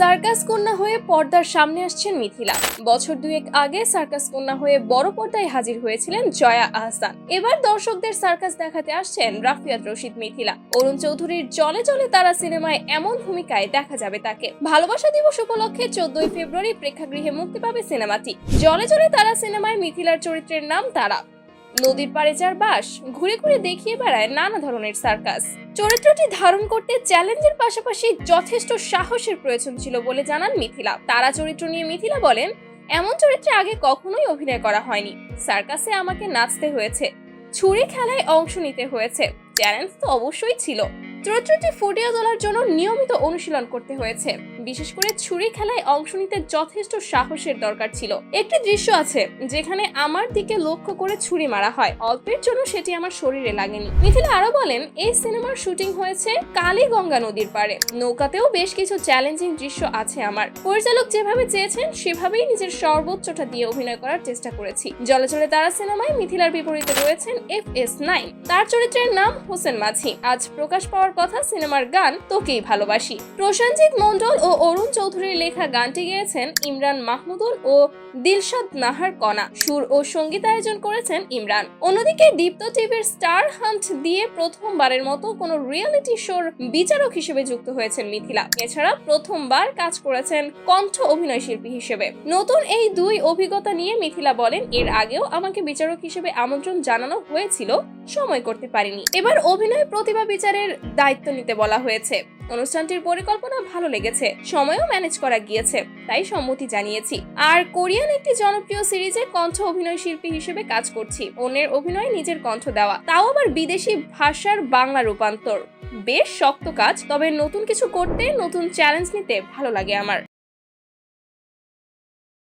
Circus কন্যা হয়ে পর্দার সামনে আসছেন মিথিলা। বছর দুয়েক আগে সার্কাস কন্যা হয়ে বড় পর্দায় হাজির হয়েছিলেন জয়া আহসান। এবার দর্শকদের সার্কাস দেখাতে আসছেন রাফিয়াত রশিদ মিথিলা। অরুণ চৌধুরীর জলে জলে তারা সিনেমায় এমন ভূমিকায় দেখা যাবে তাকে। ভালোবাসা দিবস উপলক্ষে চোদ্দই ফেব্রুয়ারি প্রেক্ষাগৃহে মুক্তি পাবে সিনেমাটি। জলে জলে তারা সিনেমায় মিথিলার চরিত্রের নাম তারা। নদীর পাড়ে যার বাস, ঘুরে ঘুরে দেখিয়ে বেড়ায় নানা ধরনের সার্কাস। চরিত্রটি ধারণ করতে চ্যালেঞ্জের পাশাপাশি যথেষ্ট সাহসের প্রয়োজন ছিল বলে জানান মিথিলা। তারা চরিত্র নিয়ে মিথিলা বলেন, এমন চরিত্রে আগে কখনোই অভিনয় করা হয়নি। সার্কাসে আমাকে নাচতে হয়েছে, ছুরি খেলায় অংশ নিতে হয়েছে, চ্যালেঞ্জ তো অবশ্যই ছিল। চরিত্রটি ফুটিয়ে তোলার জন্য নিয়মিত অনুশীলন করতে হয়েছে। বিশেষ করে ছুরি খেলায় অংশ নিতে যথেষ্ট সাহসের দরকার ছিল। একটি দৃশ্য আছে যেখানে আমার দিকে লক্ষ্য করে ছুরি মারা হয়। অল্পের জন্য সেটি আমার শরীরে লাগেনি। মিথিলা আরও বলেন, এই সিনেমার শুটিং হয়েছে কালীগঙ্গা নদীর পারে নৌকাতেও বেশ কিছু চ্যালেঞ্জিং দৃশ্য আছে আমার। পরিচালক যেভাবে চেয়েছেন, সেভাবেই নিজের সর্বোচ্চটা দিয়ে অভিনয় করার চেষ্টা করেছি। জলচলে তারা সিনেমায় মিথিলার বিপরীতে রয়েছেন এফ এস নাইন। তার চরিত্রের নাম হোসেন মাঝি। আজ প্রকাশ পাওয়ার কথা সিনেমার গান তোকেই ভালোবাসি। প্রসেনজিৎ মন্ডল ও অরুণ চৌধুরীর লেখা গানটি গেয়েছেন ইমরান মাহমুদুল ও দিলশাদ নাহার কণা। সুর ও সংগীত আয়োজন করেছেন ইমরান। অন্যদিকে দীপ্ত টিভির স্টার হান্ট দিয়ে প্রথমবারের মতো কোনো রিয়েলিটি শোর বিচারক হিসেবে যুক্ত হয়েছেন মিথিলা। এছাড়া প্রথমবার কাজ করেছেন কণ্ঠ অভিনয় শিল্পী হিসেবে। নতুন এই দুই অভিজ্ঞতা নিয়ে মিথিলা বলেন, এর আগেও আমাকে বিচারক হিসেবে আমন্ত্রণ জানানো হয়েছিল, সময় করতে পারিনি। এবার অভিনয় প্রতিভা বিচারের দায়িত্ব নিতে বলা হয়েছে। অনুষ্ঠানটির পরিকল্পনা ভালো লেগেছে। সময়ও ম্যানেজ করা গিয়েছে, তাই সম্মতি জানিয়েছি। আর কোরিয়ান একটি জনপ্রিয় সিরিজে কণ্ঠ অভিনয় শিল্পী হিসেবে কাজ করছি। অন্যের অভিনয় নিজের কণ্ঠ দেওয়া। তাও আবার বিদেশি ভাষার বাংলা রূপান্তর। বেশ শক্ত কাজ, তবে নতুন কিছু করতে, নতুন চ্যালেঞ্জ নিতে ভালো লাগে আমার।